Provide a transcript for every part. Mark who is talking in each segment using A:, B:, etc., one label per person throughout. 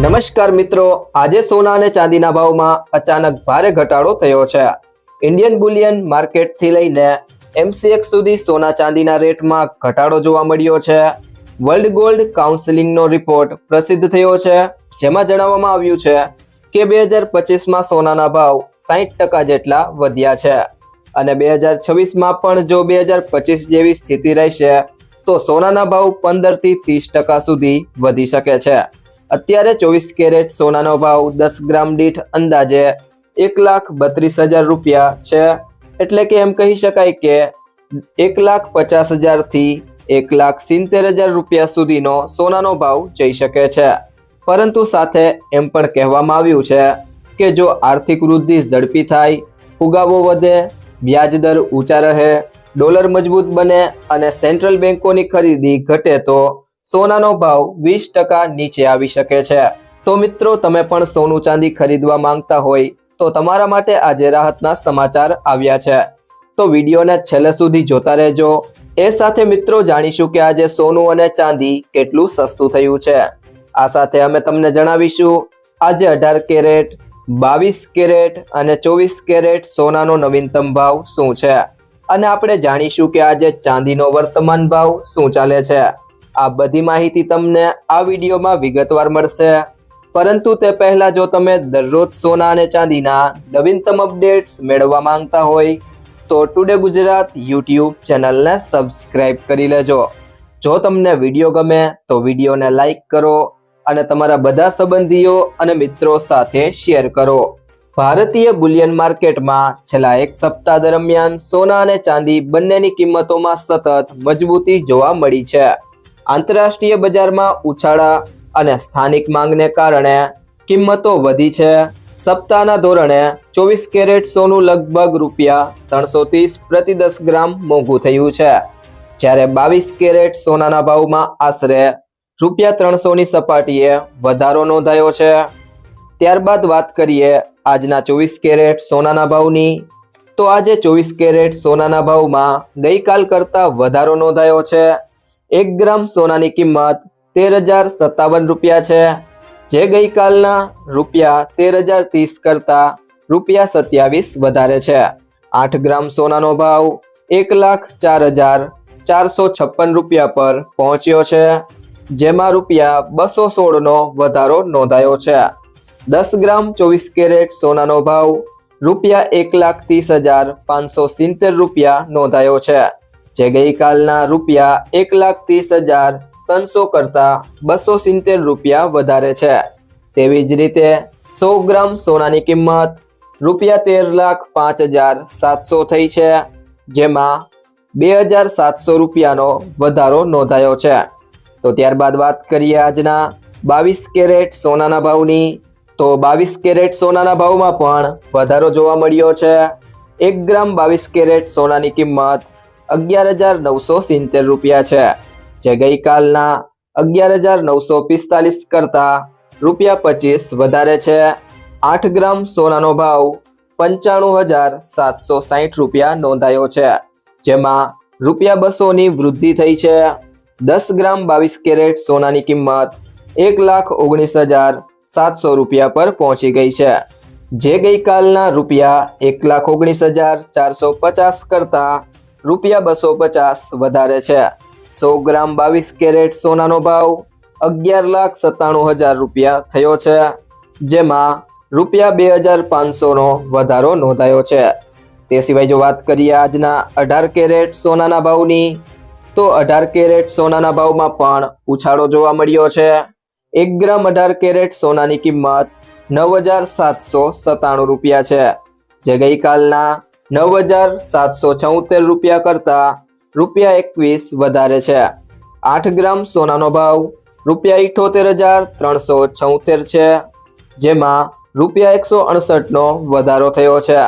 A: નમસ્કાર મિત્રો, આજે સોના અને ચાંદીના ભાવમાં અચાનક ભારે ઘટાડો થયો છે. ઇન્ડિયન બુલિયન માર્કેટથી લઈને એમસીએક્સ સુધી સોના ચાંદીના રેટમાં ઘટાડો જોવા મળ્યો છે. વર્લ્ડ ગોલ્ડ કાઉન્સિલિંગનો રિપોર્ટ પ્રસિદ્ધ થયો છે, જેમાં જણાવવામાં આવ્યું છે કે બે હજાર પચીસમાં સોનાના ભાવ સાહીઠ ટકા જેટલા વધ્યા છે અને બે હજાર છવ્વીસમાં પણ જો બે હજાર પચીસ જેવી સ્થિતિ રહેશે, તો સોનાના ભાવ પંદરથી ત્રીસ ટકા સુધી વધી શકે છે. અત્યારે ચોવીસ કેરેટ સોનાનો ભાવ દસ ગ્રામ દીઠ અંદાજે એક લાખ બત્રીસ હજાર રૂપિયા છે. એટલે કે એમ કહી શકાય કે એક લાખ પચાસ હજારથી એક લાખ સિત્તેર હજાર રૂપિયા સુધીનો સોનાનો ભાવ જઈ શકે છે. પરંતુ સાથે એમ પણ કહેવામાં આવ્યું છે કે જો આર્થિક વૃદ્ધિ ઝડપી થાય, ફુગાવો વધે, વ્યાજ દર ઊંચા રહે, ડોલર મજબૂત બને અને સેન્ટ્રલ બેન્કોની ખરીદી ઘટે તો સોનાનો ભાવ વીસ ટકા નીચે આવી શકે છે. તો મિત્રો, તમે પણ સોનું ચાંદી ખરીદવા માંગતા હોય તો તમારા માટે આજે રાહતના સમાચાર આવ્યા છે. તો વિડીયોને છેલ્લે સુધી જોતા રહેજો. એ સાથે મિત્રો, જાણીશું કે આજે સોનું અને ચાંદી કેટલું સસ્તું થયું છે. આ સાથે અમે તમને જણાવીશું, આજે અઢાર કેરેટ, બાવીસ કેરેટ અને ચોવીસ કેરેટ સોનાનો નવીનતમ ભાવ શું છે? અને આપણે જાણીશું કે આજે ચાંદીનો વર્તમાન ભાવ શું ચાલે છે. આ બધી માહિતી તમને આ વિડીયોમાં વિગતવાર મળશે. પરંતુ તે પહેલા જો તમે દરરોજ સોના અને ચાંદીના નવીનતમ અપડેટ્સ મેળવવા માંગતા હોય, તો ટુડે ગુજરાત યુટ્યુબ ચેનલને સબસ્ક્રાઇબ કરી લેજો. જો તમને વીડિયો ગમે, તો વિડીયોને લાઈક કરો અને તમારા બધા સંબંધીઓ અને મિત્રો સાથે શેર કરો. ભારતીય બુલિયન માર્કેટમાં છેલ્લા એક સપ્તાહ દરમિયાન સોના અને ચાંદી બંનેની કિંમતોમાં સતત મજબૂતી જોવા મળી છે. આંતરરાષ્ટ્રીય બજારમાં ઉછાળા અને સ્થાનિક માંગને કારણે કિંમતો વધી છે. સપ્તાહના ધોરણે ચોવીસ કેરેટ સોનું લગભગ રૂપિયા ત્રણસો ત્રીસ પ્રતિ દસ ગ્રામ મોંઘું થયું છે. જ્યારે બાવીસ કેરેટ સોનાના ભાવમાં આશરે રૂપિયા ત્રણસોની સપાટીએ વધારો નોંધાયો છે. ત્યારબાદ વાત કરીએ આજના ચોવીસ કેરેટ સોનાના ભાવની. તો આજે ચોવીસ કેરેટ સોનાના ભાવમાં ગઈકાલ કરતાં વધારો નોંધાયો છે. એક ગ્રામ સોનાની કિંમત તેર હજાર સત્તાવન રૂપિયા છે. જે ગઈકાલના રૂપિયા તેર હજાર ત્રીસ કરતાં રૂપિયા સત્યાવીસ વધારે છે. આઠ ગ્રામ સોનાનો ભાવ એક લાખ ચાર હજાર ચારસો છપ્પન રૂપિયા પર પહોંચ્યો છે. જેમાં રૂપિયા બસો સોળનો વધારો નોંધાયો છે. દસ ગ્રામ ચોવીસ કેરેટ સોનાનો ભાવ રૂપિયા એક લાખ ત્રીસ હજાર પાંચસો સિત્તેર રૂપિયા નોંધાયો છે. જે ગઈકાલના રૂપિયા એક લાખ ત્રીસ હજાર ત્રણસો કરતાં બસો સિત્તેર રૂપિયા વધારે છે. તેવી જ રીતે સો ગ્રામ સોનાની કિંમત રૂપિયા તેર લાખ પાંચ હજાર સાતસો થઈ છે, જેમાં બે હજાર સાતસો રૂપિયાનો વધારો નોંધાયો છે. તો ત્યારબાદ વાત કરીએ આજના બાવીસ કેરેટ સોનાના ભાવની. તો બાવીસ કેરેટ સોનાના ભાવમાં પણ વધારો જોવા મળ્યો છે. એક ગ્રામ બાવીસ કેરેટ સોનાની કિંમત અગિયાર હજાર નવસો સિત્તેર રૂપિયા છે. જે ગઈકાલના અગિયાર હજાર નવસો પિસ્તાલીસ કરતાં રૂપિયા પચીસ વધારે છે. આઠ ગ્રામ સોનાનો ભાવ પંચાણું હજાર સાતસો સાહીઠ રૂપિયા નોંધાયો છે. જેમાં રૂપિયા બસોની વૃદ્ધિ થઈ છે. દસ ગ્રામ બાવીસ કેરેટ સોનાની કિંમત એક લાખ ઓગણીસ હજાર સાતસો રૂપિયા પર પહોંચી ગઈ છે. જે ગઈકાલના રૂપિયા એક લાખ ઓગણીસ હજાર ચારસો પચાસ કરતાં રૂપિયા બસો પચાસ વધારે છે. સો ગ્રામ બાવીસ કેરેટ સોનાનો ભાવ અગિયાર લાખ સત્તાણું હજાર રૂપિયા થયો છે, જેમાં રૂપિયા બે હજાર પાંચસોનો વધારો નોંધાયો છે. તે સિવાય જો વાત કરીએ આજના અઢાર કેરેટ સોનાના ભાવની, તો અઢાર કેરેટ સોનાના ભાવમાં પણ ઉછાળો જોવા મળ્યો છે. એક ગ્રામ અઢાર કેરેટ સોનાની કિંમત નવ હજાર સાતસો સત્તાણું રૂપિયા છે, જે ગઈકાલના નવ હજાર સાતસો છોતેર રૂપિયા કરતાં રૂપિયા એકવીસ વધારે છે. આઠ ગ્રામ સોનાનો ભાવ રૂપિયા ઇઠોતેર હજાર ત્રણસો છોતેર છે, જેમાં રૂપિયા એકસો અડસઠનો વધારો થયો છે.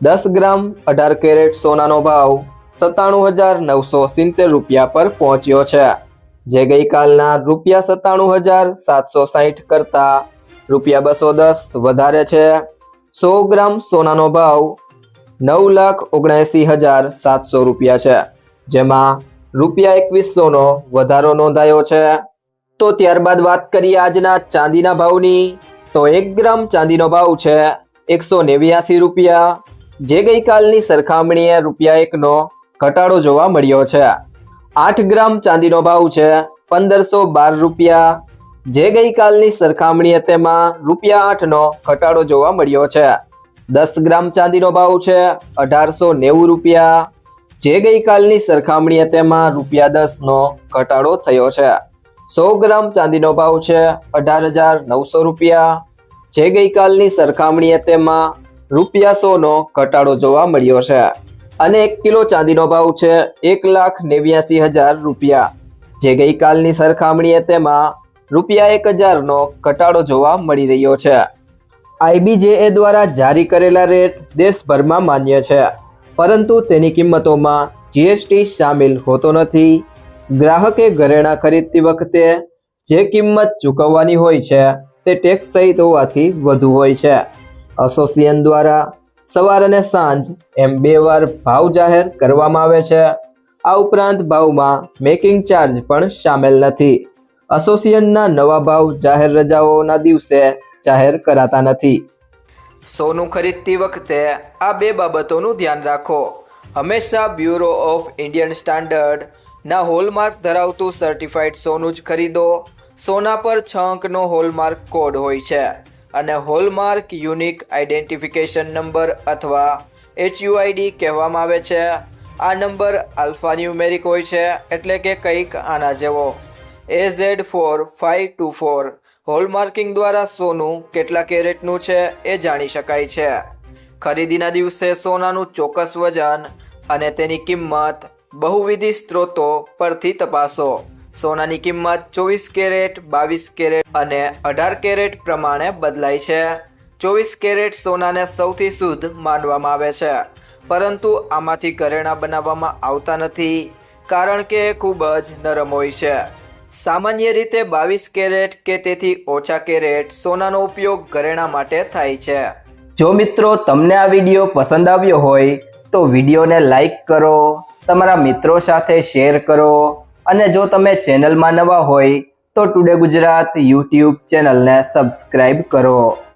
A: દસ ગ્રામ અઢાર કેરેટ સોનાનો ભાવ સત્તાણું હજાર નવસો સિત્તેર રૂપિયા પર પહોંચ્યો છે, જે ગઈકાલના રૂપિયા સત્તાણું હજાર સાતસો સાહીઠ કરતાં રૂપિયા બસો દસ વધારે છે. સો ગ્રામ સોનાનો ભાવ નવ લાખ ઓગણએંસી હજાર સાતસો રૂપિયા છે. જેમાં રૂપિયા એકવીસોનો વધારો નોંધાયો છે. તો ત્યારબાદ વાત કરીએ આજના ચાંદીના ભાવની. તો એક ગ્રામ ચાંદીનો ભાવ છે એકસો નેવ્યાસી રૂપિયા. જે ગઈકાલની સરખામણીએ રૂપિયા એકનો ઘટાડો જોવા મળ્યો છે. આઠ ગ્રામ ચાંદીનો ભાવ છે પંદરસો બાર રૂપિયા. જે ગઈકાલની સરખામણીએ તેમાં રૂપિયા આઠનો ઘટાડો જોવા મળ્યો છે. દસ ગ્રામ ચાંદીનો ભાવ છે, અઢારસો નેવું રૂપિયા. જે ગઈકાલની સરખામણીએ તેમાં રૂપિયા દસનો ઘટાડો થયો છે. સો ગ્રામ ચાંદીનો ભાવ છે, અઢાર હજાર નવસો રૂપિયા. જે ગઈકાલની સરખામણીએ તેમાં રૂપિયા સોનો ઘટાડો જોવા મળ્યો છે. અને એક કિલો ચાંદીનો ભાવ છે, એક લાખ નેવ્યાસી હજાર રૂપિયા. જે ગઈકાલની સરખામણીએ તેમાં રૂપિયા એક હજારનો ઘટાડો જોવા મળી રહ્યો છે. આઈબીજેએ દ્વારા જારી કરેલા રેટ દેશભરમાં માન્ય છે. પરંતુ તેની કિંમતોમાં જીએસટી સામેલ હોતો નથી. ગ્રાહકે ઘરેણાં ખરીદતી વખતે જે કિંમત ચૂકવવાની હોય છે, તે ટેક્સ સહિત હોવાથી વધુ હોય છે. એસોસિએશન દ્વારા સવાર અને સાંજ એમ બે વાર ભાવ જાહેર કરવામાં આવે છે. આ ઉપરાંત ભાવમાં મેકિંગ ચાર્જ પણ સામેલ નથી. એસોસિએશનના નવા ભાવ જાહેર રજાઓના દિવસે જાહેર કરાતા નથી. સોનું ખરીદતી વખતે આ બે બાબતોનું ધ્યાન રાખો. હંમેશા બ્યુરો ઓફ ઇન્ડિયન સ્ટાન્ડર્ડ ના હોલમાર્ક ધરાવતું સર્ટિફાઈડ સોનું જ ખરીદો. સોના પર છ અંકનો હોલમાર્ક કોડ હોય છે અને હોલમાર્ક યુનિક આઇડેન્ટિફિકેશન નંબર અથવા એચયુઆઈડી કહેવામાં આવે છે. આ નંબર આલ્ફા ન્યુમેરિક હોય છે એટલે કે કંઈક આના જેવો. A Z four five two four hallmarking દ્વારા સોનું કેટલા કેરેટનું છે એ જાણી શકાય છે. ખરીદીના દિવસે સોનાનું ચોક્કસ વજન અને તેની કિંમત બહુવિધિ સ્ત્રોતો પરથી તપાસો. સોનાની કિંમત ચોવીસ કેરેટ, બાવીસ કેરેટ અને અઢાર કેરેટ પ્રમાણે બદલાય છે. ચોવીસ કેરેટ સોનાને સૌથી શુદ્ધ માનવામાં આવે છે. પરંતુ આમાંથી ઘરેણાં બનાવવામાં આવતા નથી, કારણ કે એ ખૂબ જ નરમ હોય છે. સામાન્ય રીતે બાવીસ કેરેટ કે તેથી ઓછા કેરેટ સોનાનો ઉપયોગ ઘરેણાં માટે થાય છે. જો મિત્રો તમને આ વીડિયો પસંદ આવ્યો હોય, તો વિડીયોને લાઈક કરો, તમારા મિત્રો સાથે શેર કરો અને જો તમે ચેનલમાં નવા હોય, તો ટુડે ગુજરાત યુટ્યુબ ચેનલને સબસ્ક્રાઈબ કરો.